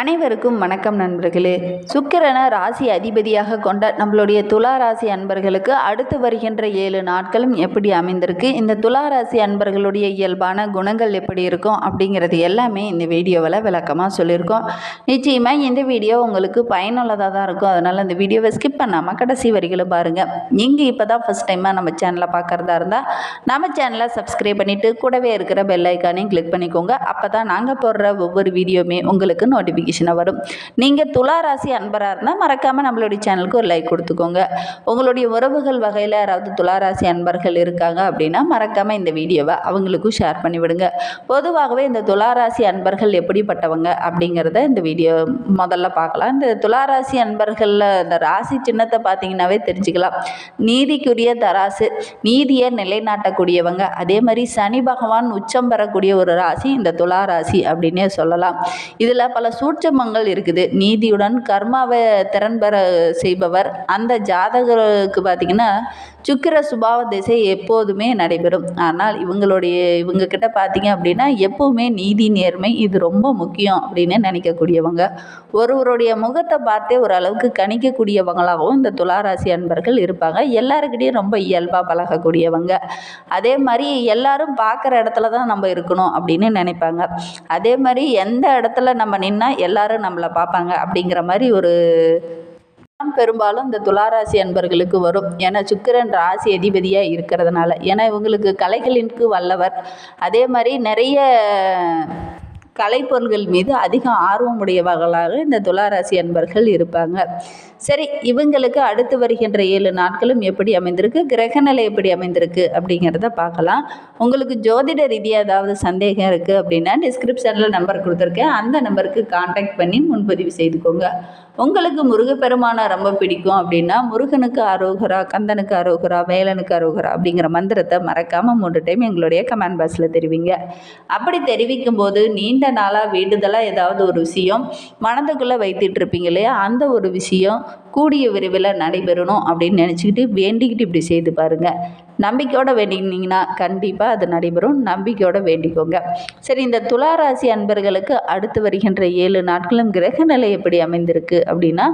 அனைவருக்கும் வணக்கம் நண்பர்களே. சுக்கிரனை ராசி அதிபதியாக கொண்ட நம்மளுடைய துலா ராசி அன்பர்களுக்கு அடுத்து வருகின்ற ஏழு நாட்களும் எப்படி அமைந்திருக்கு? இந்த துலா ராசி அன்பர்களுடைய இயல்பான குணங்கள் எப்படி இருக்கும்? அப்படிங்கிறது எல்லாமே இந்த வீடியோவில் விளக்கமாக சொல்லியிருக்கோம். நிச்சயமாக இந்த வீடியோ உங்களுக்கு பயனுள்ளதாக தான் இருக்கும். அதனால் இந்த வீடியோவை ஸ்கிப் பண்ணாமல் கடைசி வரிகளும் பாருங்கள் நீங்கள் இப்போ தான் ஃபஸ்ட் டைமாக நம்ம சேனலை பார்க்குறதா இருந்தால் நம்ம சேனலை சப்ஸ்கிரைப் பண்ணிவிட்டு கூடவே இருக்கிற பெல் ஐக்கானையும் கிளிக் பண்ணிக்கோங்க. அப்போ தான் நாங்கள் போடுற ஒவ்வொரு வீடியோவுமே உங்களுக்கு நோட்டிஃபிகேஷனை வரும். நீங்கள் துலா ராசி அன்பராக இருந்தால் மறக்காமல் நம்மளுடைய சேனலுக்கு ஒரு லைக் கொடுத்துக்கோங்க. உங்களுடைய உறவுகள் வகையில் யாராவது துலா ராசி அன்பர்கள் இருக்காங்க அப்படின்னா மறக்காமல் இந்த வீடியோவை அவங்களுக்கும் ஷேர் பண்ணிவிடுங்க. பொதுவாகவே இந்த துலா ராசி அன்பர்கள் எப்படிப்பட்டவங்க அப்படிங்கிறத இந்த வீடியோ முதல்ல பார்க்கலாம். இந்த துலா ராசி அன்பர்களில் இந்த ராசி சின்னத்தை பார்த்தீங்கன்னாவே தெரிஞ்சுக்கலாம். நீதிக்குரிய தராசு நீதியை நிலைநாட்டக்கூடியவங்க. அதே மாதிரி சனி பகவான் உச்சம் பெறக்கூடிய ஒரு ராசி இந்த துலா ராசி அப்படின்னே சொல்லலாம். இதில் பல சூட் சூட்சமங்கள் இருக்குது. நீதியுடன் கர்மாவை திறன் பெற செய்பவர். அந்த ஜாதகருக்கு பார்த்திங்கன்னா சுக்கிர சுபாவ திசை எப்போதுமே நடைபெறும். ஆனால் இவங்களுடைய இவங்க கிட்ட பார்த்தீங்க அப்படின்னா எப்பவுமே நீதி நேர்மை இது ரொம்ப முக்கியம் அப்படின்னு நினைக்கக்கூடியவங்க. ஒருவருடைய முகத்தை பார்த்தே ஓரளவுக்கு கணிக்கக்கூடியவங்களாகவும் இந்த துளாராசி அன்பர்கள் இருப்பாங்க. எல்லாருக்கிட்டையும் ரொம்ப இயல்பாக பழகக்கூடியவங்க. அதே மாதிரி எல்லாரும் பார்க்குற இடத்துல தான் நம்ம இருக்கணும் அப்படின்னு நினைப்பாங்க. அதே மாதிரி எந்த இடத்துல நம்ம நின்னா எல்லாரும் நம்மளை பார்ப்பாங்க அப்படிங்கிற மாதிரி ஒரு பெரும்பாலும் இந்த துளாராசி அன்பர்களுக்கு வரும். ஏன்னா சுக்கிரன் ராசி அதிபதியாக இருக்கிறதுனால. ஏன்னா இவங்களுக்கு கலைகளிற்கு வல்லவர். அதே மாதிரி நிறைய கலைப்பொருள்கள் மீது அதிக ஆர்வம் உடையவர்களாக இந்த துளாராசி அன்பர்கள் இருப்பாங்க. சரி இவங்களுக்கு அடுத்து வருகின்ற ஏழு நாட்களும் எப்படி அமைந்திருக்கு கிரகநிலை எப்படி அமைந்திருக்கு அப்படிங்கிறத பார்க்கலாம். உங்களுக்கு ஜோதிட ரீதியாக ஏதாவது சந்தேகம் இருக்குது அப்படின்னா டிஸ்கிரிப்ஷனில் நம்பர் கொடுத்துருக்கேன். அந்த நம்பருக்கு காண்டாக்ட் பண்ணி முன்பதிவு செய்துக்கோங்க. உங்களுக்கு முருகப்பெருமானை ரொம்ப பிடிக்கும் அப்படின்னா முருகனுக்கு அரோகரா கந்தனுக்கு அரோகரா வேலனுக்கு அரோகரா அப்படிங்கிற மந்திரத்தை மறக்காமல் மூன்று டைம் எங்களுடைய கமெண்ட் பாக்ஸில் தெரிவிங்க. அப்படி தெரிவிக்கும் போது நீண்ட நாளாக வேண்டுதலாக ஏதாவது ஒரு விஷயம் மனதுக்குள்ளே வைத்துட்டு இருப்பீங்க இல்லையா? அந்த ஒரு விஷயம் கூடிய விரைவில் நடைபெறணும் அப்படின்னு நினச்சிக்கிட்டு வேண்டிக்கிட்டு இப்படி செய்து பாருங்கள் நம்பிக்கையோடு வேண்டிக்கினீங்கன்னா கண்டிப்பாக அது நடைபெறும். நம்பிக்கையோடு வேண்டிக்கோங்க. சரி இந்த துளாராசி அன்பர்களுக்கு அடுத்து வருகின்ற ஏழு நாட்களும் கிரக நிலை எப்படி அமைந்திருக்கு அப்படின்னா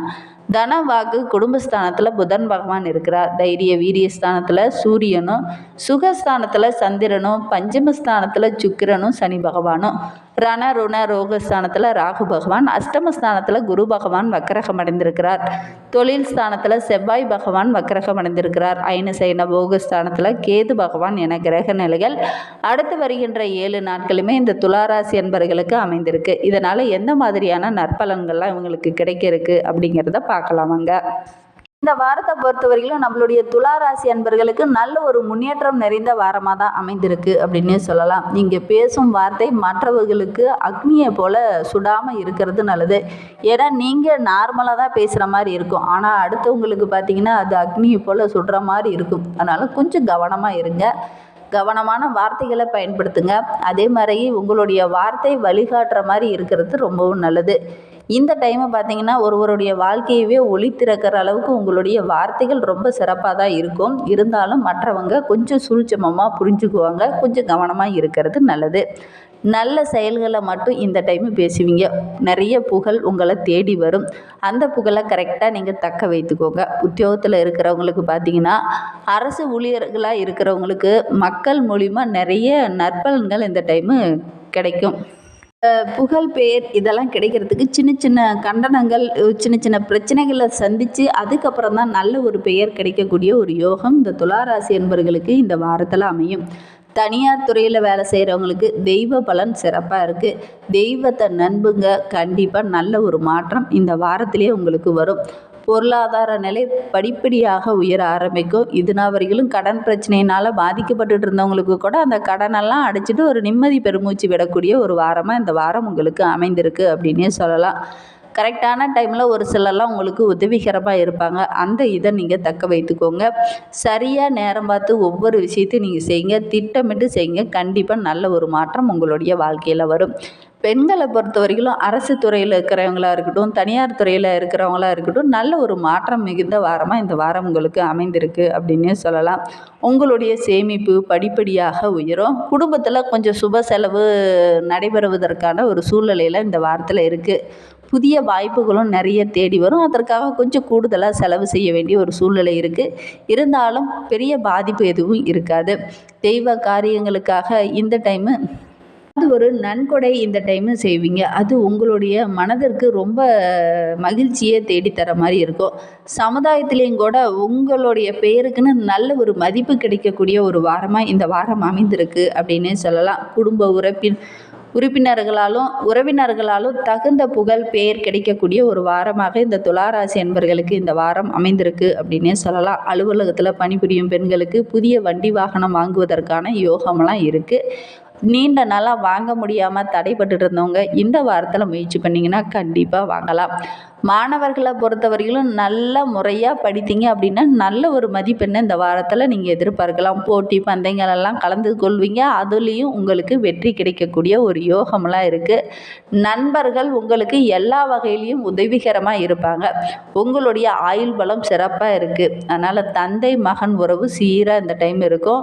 தன வாக்கு குடும்பஸ்தானத்தில் புதன் பகவான் இருக்கிறார். தைரிய வீரியஸ்தானத்தில் சூரியனும் சுகஸ்தானத்தில் சந்திரனும் பஞ்சமஸ்தானத்தில் சுக்கிரனும் சனி பகவானும். ரண ருண ரோகஸ்தானத்தில் ராகு பகவான் அஷ்டமஸ்தானத்தில் குரு பகவான் வக்கரகம் அடைந்திருக்கிறார். தொழில் ஸ்தானத்தில் செவ்வாய் பகவான் வக்கரகம் அடைந்திருக்கிறார். ஐன சைன போகஸ்தானத்தில் கேது பகவான் என கிரக நிலைகள் அடுத்து வருகின்ற ஏழு நாட்களுமே இந்த துளாராசி என்பர்களுக்கு அமைந்திருக்கு. இதனால் எந்த மாதிரியான நற்பலன்கள்லாம் இவங்களுக்கு கிடைக்க இருக்கு அப்படிங்கிறத பார்க்கலாமாங்க. இந்த வாரத்தை பொறுத்த வரையிலும் நம்மளுடைய துளாராசி அன்பர்களுக்கு நல்ல ஒரு முன்னேற்றம் நிறைந்த வாரமாக தான் அமைந்திருக்கு அப்படின்னே சொல்லலாம். நீங்கள் பேசும் வார்த்தை மற்றவர்களுக்கு அக்னியை போல் சுடாமல் இருக்கிறது நல்லது. ஏன்னா நீங்கள் நார்மலாக தான் பேசுகிற மாதிரி இருக்கும். ஆனால் அடுத்தவங்களுக்கு பார்த்தீங்கன்னா அது அக்னியை போல் சுடுற மாதிரி இருக்கும். அதனால் கொஞ்சம் கவனமாக இருங்க. கவனமான வார்த்தைகளை பயன்படுத்துங்க. அதே மாதிரி உங்களுடைய வார்த்தை வழிகாட்டுற மாதிரி இருக்கிறது ரொம்பவும் நல்லது. இந்த டைமை பார்த்தீங்கன்னா ஒருவருடைய வாழ்க்கையவே ஒளி திறக்கிற அளவுக்கு உங்களுடைய வார்த்தைகள் ரொம்ப சிறப்பாக தான் இருக்கும். இருந்தாலும் மற்றவங்க கொஞ்சம் சூழ்ச்சமமாக புரிஞ்சுக்குவாங்க. கொஞ்சம் கவனமாக இருக்கிறது நல்லது. நல்ல செயல்களை மட்டும் இந்த டைமு பேசுவீங்க. நிறைய புகழ் உங்களை தேடி வரும். அந்த புகழை கரெக்டாக நீங்கள் தக்க வைத்துக்கோங்க. உத்தியோகத்தில் இருக்கிறவங்களுக்கு பார்த்தீங்கன்னா அரசு ஊழியர்களாக இருக்கிறவங்களுக்கு மக்கள் மூலிமா நிறைய நற்பலன்கள் இந்த டைமு கிடைக்கும். புகழ் பெயர் இதெல்லாம் கிடைக்கிறதுக்கு சின்ன சின்ன கண்டனங்கள் சின்ன சின்ன பிரச்சனைகளை சந்தித்து அதுக்கப்புறம் தான் நல்ல ஒரு பெயர் கிடைக்கக்கூடிய ஒரு யோகம் இந்த துளாராசி என்பவர்களுக்கு இந்த வாரத்தில் அமையும். தனியார் துறையில் வேலை செய்கிறவங்களுக்கு தெய்வ பலன் சிறப்பாக இருக்குது தெய்வத்தை நண்புங்க கண்டிப்பாக நல்ல ஒரு மாற்றம் இந்த வாரத்திலே உங்களுக்கு வரும். பொருளாதார நிலை படிப்படியாக உயர ஆரம்பிக்கும். இதுனா வரையிலும் கடன் பிரச்சனையினால் பாதிக்கப்பட்டுட்டு இருந்தவங்களுக்கு கூட அந்த கடனெல்லாம் அடைச்சிட்டு ஒரு நிம்மதி பெருமூச்சு விடக்கூடிய ஒரு வாரமாக இந்த வாரம் உங்களுக்கு அமைந்திருக்கு அப்படின்னே சொல்லலாம். கரெக்டான டைமில் ஒரு சிலர்லாம் உங்களுக்கு உதவிகரமாக இருப்பாங்க. அந்த இதை நீங்கள் தக்க வைத்துக்கோங்க. சரியாக நேரம் பார்த்து ஒவ்வொரு விஷயத்தையும் நீங்கள் செய்யுங்க. திட்டமிட்டு செய்யுங்க. கண்டிப்பாக நல்ல ஒரு மாற்றம் உங்களுடைய வாழ்க்கையில் வரும். பெண்களை பொறுத்த வரைக்கும் அரசு துறையில் இருக்கிறவங்களா இருக்கட்டும் தனியார் துறையில் இருக்கிறவங்களா இருக்கட்டும் நல்ல ஒரு மாற்றம் மிகுந்த வாரமாக இந்த வாரம் உங்களுக்கு அமைந்திருக்கு அப்படின்னே சொல்லலாம். உங்களுடைய சேமிப்பு படிப்படியாக உயரும். குடும்பத்தில் கொஞ்சம் சுப செலவு நடைபெறுவதற்கான ஒரு சூழ்நிலையில் இந்த வாரத்தில் இருக்குது புதிய வாய்ப்புகளும் நிறைய தேடி வரும். அதற்காக கொஞ்சம் கூடுதலாக செலவு செய்ய வேண்டிய ஒரு சூழ்நிலை இருக்குது இருந்தாலும் பெரிய பாதிப்பு எதுவும் இருக்காது. தெய்வ காரியங்களுக்காக இந்த டைமு அது ஒரு நன்கொடை இந்த டைமு செய்வீங்க. அது உங்களுடைய மனதிற்கு ரொம்ப மகிழ்ச்சியை தேடித்தர மாதிரி இருக்கும். சமுதாயத்திலையும் கூட உங்களுடைய பெயருக்குன்னு நல்ல ஒரு மதிப்பு கிடைக்கக்கூடிய ஒரு வாரமாக இந்த வாரம் அமைந்திருக்கு அப்படின்னே சொல்லலாம். குடும்ப உறப்பின் உறுப்பினர்களாலும் உறவினர்களாலும் தகுந்த புகழ் பெயர் கிடைக்கக்கூடிய ஒரு வாரமாக இந்த துளாராசி என்பர்களுக்கு இந்த வாரம் அமைந்திருக்கு அப்படின்னே சொல்லலாம். அலுவலகத்தில் பணிபுரியும் பெண்களுக்கு புதிய வண்டி வாகனம் வாங்குவதற்கான யோகமெல்லாம் இருக்குது நீண்ட நாளாக வாங்க முடியாமல் தடைப்பட்டு இருந்தவங்க இந்த வாரத்தில் முயற்சி பண்ணிங்கன்னா கண்டிப்பாக வாங்கலாம். மாணவர்களை பொறுத்தவரையிலும் நல்ல முறையாக படித்தீங்க அப்படின்னா நல்ல ஒரு மதிப்பெண்ணை இந்த வாரத்தில் நீங்கள் எதிர்பார்க்கலாம். போட்டி பந்தயங்கள் எல்லாம் கலந்து கொள்வீங்க. அதுலேயும் உங்களுக்கு வெற்றி கிடைக்கக்கூடிய ஒரு யோகமெல்லாம் இருக்குது நண்பர்கள் உங்களுக்கு எல்லா வகையிலையும் உதவிகரமாக இருப்பாங்க. உங்களுடைய ஆயுள் பலம் சிறப்பாக இருக்குது அதனால் தந்தை மகன் உறவு சீராக இந்த டைம் இருக்கும்.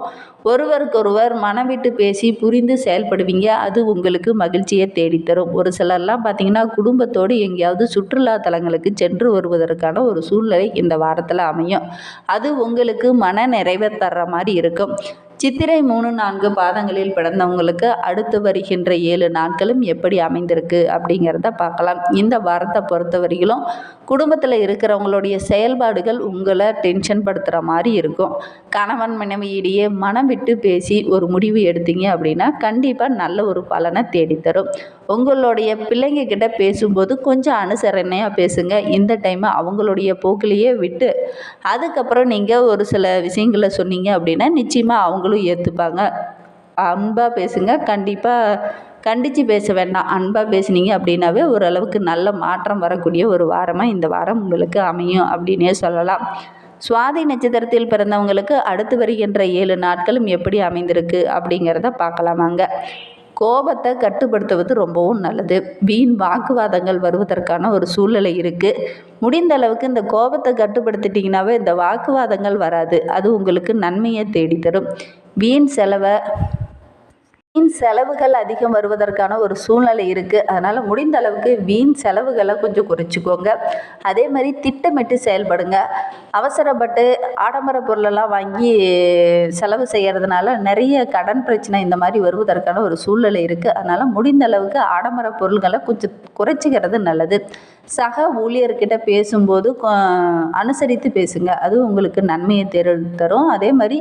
ஒருவருக்கொருவர் மனம் விட்டு பேசி புரிந்து செயல்படுவீங்க. அது உங்களுக்கு மகிழ்ச்சியை தேடித்தரும். ஒரு சிலர்லாம் பார்த்தீங்கன்னா குடும்பத்தோடு எங்கேயாவது சுற்றுலா தலங்களுக்கு சென்று வருவதற்கான ஒரு சூழ்நிலை இந்த வாரத்தில் அமையும். அது உங்களுக்கு மன நிறைவை தர்ற மாதிரி இருக்கும். சித்திரை மூணு நான்கு பாதங்களில் பிறந்தவங்களுக்கு அடுத்து வருகின்ற ஏழு நாட்களும் எப்படி அமைந்திருக்கு அப்படிங்கிறத பார்க்கலாம். இந்த வாரத்தை பொறுத்த வரையிலும் குடும்பத்தில் இருக்கிறவங்களுடைய செயல்பாடுகள் உங்களை டென்ஷன் படுத்துகிற மாதிரி இருக்கும். கணவன் மனைவியிடையே மனம் விட்டு பேசி ஒரு முடிவு எடுத்தீங்க அப்படின்னா கண்டிப்பாக நல்ல ஒரு பலனை தேடித்தரும். உங்களுடைய பிள்ளைங்க கிட்ட பேசும்போது கொஞ்சம் அனுசரணையாக பேசுங்க. இந்த டைமை அவங்களுடைய போக்கிலேயே விட்டு அதுக்கப்புறம் நீங்கள் ஒரு சில விஷயங்களை சொன்னீங்க அப்படின்னா நிச்சயமாக அவங்களும் ஏற்றுப்பாங்க அன்பாக பேசுங்க. கண்டிப்பாக கண்டித்து பேச வேண்டாம். அன்பாக பேசுனீங்க அப்படின்னாவே ஓரளவுக்கு நல்ல மாற்றம் வரக்கூடிய ஒரு வாரமாக இந்த வாரம் உங்களுக்கு அமையும் அப்படின்னே சொல்லலாம். சுவாதி நட்சத்திரத்தில் பிறந்தவங்களுக்கு அடுத்து வருகின்ற ஏழு நாட்களும் எப்படி அமைந்திருக்கு அப்படிங்கிறத பார்க்கலாமாங்க கோபத்தை கட்டுப்படுத்துவது ரொம்பவும் நல்லது. வீண் வாக்குவாதங்கள் வருவதற்கான ஒரு சூழ்நிலை இருக்குது முடிந்த அளவுக்கு இந்த கோபத்தை கட்டுப்படுத்திட்டிங்கனாவே இந்த வாக்குவாதங்கள் வராது. அது உங்களுக்கு நன்மையை தேடித்தரும். வீண் செலவை வீண் செலவுகள் அதிகம் வருவதற்கான ஒரு சூழ்நிலை இருக்குது அதனால் முடிந்த அளவுக்கு வீண் செலவுகளை கொஞ்சம் குறைச்சிக்கோங்க. அதே மாதிரி திட்டமிட்டு செயல்படுங்க. அவசரப்பட்டு ஆடம்பர பொருளெல்லாம் வாங்கி செலவு செய்கிறதுனால நிறைய கடன் பிரச்சனை இந்த மாதிரி வருவதற்கான ஒரு சூழ்நிலை இருக்குது அதனால் முடிந்த அளவுக்கு ஆடம்பர பொருள்களை கொஞ்சம் குறைச்சிக்கிறது நல்லது. சக ஊழியர்கிட்ட பேசும்போது அனுசரித்து பேசுங்க. அது உங்களுக்கு நன்மையை தெரு தரும். அதே மாதிரி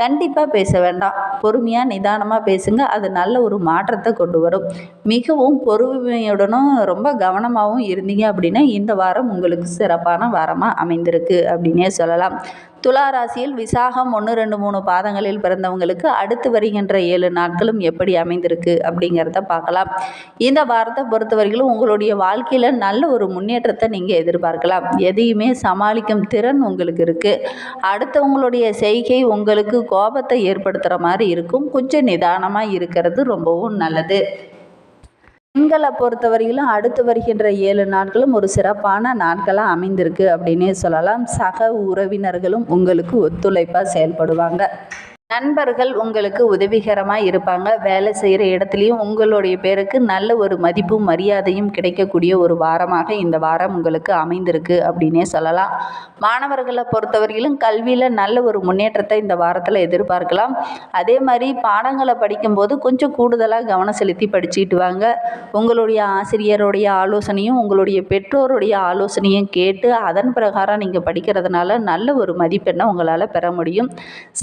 கண்டிப்பாக பேச வேண்டாம். பொறுமையாக நிதானமாக பேசுங்க. அது நல்ல ஒரு மாற்றத்தை கொண்டு வரும். மிகவும் பொறுமையுடனும் ரொம்ப கவனமாகவும் இருந்தீங்க அப்படின்னா இந்த வாரம் உங்களுக்கு சிறப்பான வாரமாக அமைந்திருக்கு அப்படின்னே சொல்லலாம். துலா ராசியில் விசாகம் ஒன்று ரெண்டு மூணு பாதங்களில் பிறந்தவங்களுக்கு அடுத்து வருகின்ற ஏழு நாட்களும் எப்படி அமைந்திருக்கு அப்படிங்கிறத பார்க்கலாம். இந்த வாரத்தை பொறுத்தவரையிலும் உங்களுடைய வாழ்க்கையில் நல்ல ஒரு முன்னேற்றத்தை நீங்கள் எதிர்பார்க்கலாம். எதையுமே சமாளிக்கும் திறன் உங்களுக்கு இருக்குது அடுத்தவங்களுடைய செய்கை உங்களுக்கு கோபத்தை ஏற்படுத்துகிற மாதிரி இருக்கும். கொஞ்சம் நிதானமாக இருக்கிறது ரொம்பவும் நல்லது. பெண்களை பொறுத்தவரையிலும் அடுத்து வருகின்ற ஏழு நாட்களும் ஒரு சிறப்பான நாட்களாக அமைந்திருக்கு அப்படின்னே சொல்லலாம். சக உறவினர்களும் உங்களுக்கு ஒத்துழைப்பாக செயல்படுவாங்க. நண்பர்கள் உங்களுக்கு உதவிகரமாக இருப்பாங்க. வேலை செய்கிற இடத்துலையும் உங்களுடைய பேருக்கு நல்ல ஒரு மதிப்பும் மரியாதையும் கிடைக்கக்கூடிய ஒரு வாரமாக இந்த வாரம் உங்களுக்கு அமைந்திருக்கு அப்படின்னே சொல்லலாம். மாணவர்களை பொறுத்தவரையிலும் கல்வியில் நல்ல ஒரு முன்னேற்றத்தை இந்த வாரத்தில் எதிர்பார்க்கலாம். அதே மாதிரி பாடங்களை படிக்கும்போது கொஞ்சம் கூடுதலாக கவனம் செலுத்தி படிச்சுட்டு வாங்க. உங்களுடைய ஆசிரியருடைய ஆலோசனையும் உங்களுடைய பெற்றோருடைய ஆலோசனையும் கேட்டு அதன் பிரகாரம் நீங்கள் படிக்கிறதுனால நல்ல ஒரு மதிப்பெண்ணை உங்களால் பெற முடியும்.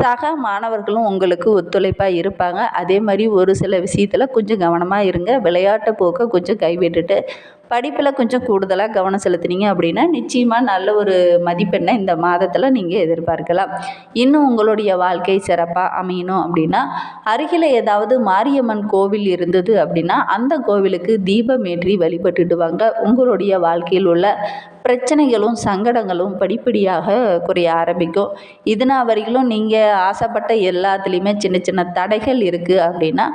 சக மாணவர் மாணவர்களும் உங்களுக்கு ஒத்துழைப்பாக இருப்பாங்க. அதே மாதிரி ஒரு சில விஷயத்தில் கொஞ்சம் கவனமாக இருங்க. விளையாட்டு போக்கை கொஞ்சம் கைவிட்டுட்டு படிப்பில் கொஞ்சம் கூடுதலாக கவனம் செலுத்துனீங்க அப்படின்னா நிச்சயமாக நல்ல ஒரு மதிப்பெண்ணை இந்த மாதத்தில் நீங்கள் எதிர்பார்க்கலாம். இன்னும் உங்களுடைய வாழ்க்கை சிறப்பாக அமையணும் அப்படின்னா அருகில் ஏதாவது மாரியம்மன் கோவில் இருந்தது அப்படின்னா அந்த கோவிலுக்கு தீபம் ஏற்றி வழிபட்டுடுவாங்க. உங்களுடைய வாழ்க்கையில் உள்ள பிரச்சனைகளும் சங்கடங்களும் படிப்படியாக குறைய ஆரம்பிக்கும். இதனால் வரைக்கும் நீங்கள் ஆசைப்பட்ட எல்லாத்துலேயுமே சின்ன சின்ன தடைகள் இருக்குது அப்படின்னா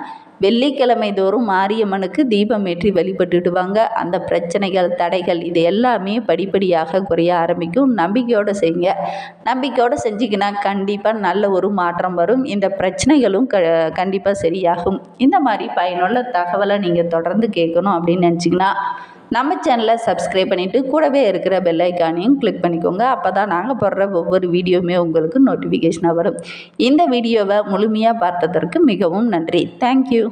வெள்ளிக்கிழமை தோறும் மாரியம்மனுக்கு தீபம் ஏற்றி வழிபட்டுடுவாங்க. அந்த பிரச்சனைகள் தடைகள் இது எல்லாமே படிப்படியாக குறைய ஆரம்பிக்கும். நம்பிக்கையோடு செய்யுங்க. நம்பிக்கையோடு செஞ்சிங்கன்னா கண்டிப்பாக நல்ல ஒரு மாற்றம் வரும். இந்த பிரச்சனைகளும் க கண்டிப்பாக சரியாகும். இந்த மாதிரி பயனுள்ள தகவலை நீங்கள் தொடர்ந்து கேட்கணும் அப்படின்னு நினச்சிங்கன்னா நம்ம சேனலை சப்ஸ்கிரைப் பண்ணிவிட்டு கூடவே இருக்கிற பெல் ஐக்கானையும் கிளிக் பண்ணிக்கோங்க. அப்போ தான் நாங்கள் போடுற ஒவ்வொரு வீடியோவுமே உங்களுக்கு நோட்டிஃபிகேஷனாக வரும். இந்த வீடியோவை முழுமையாக பார்த்ததற்கு மிகவும் நன்றி. தேங்க்யூ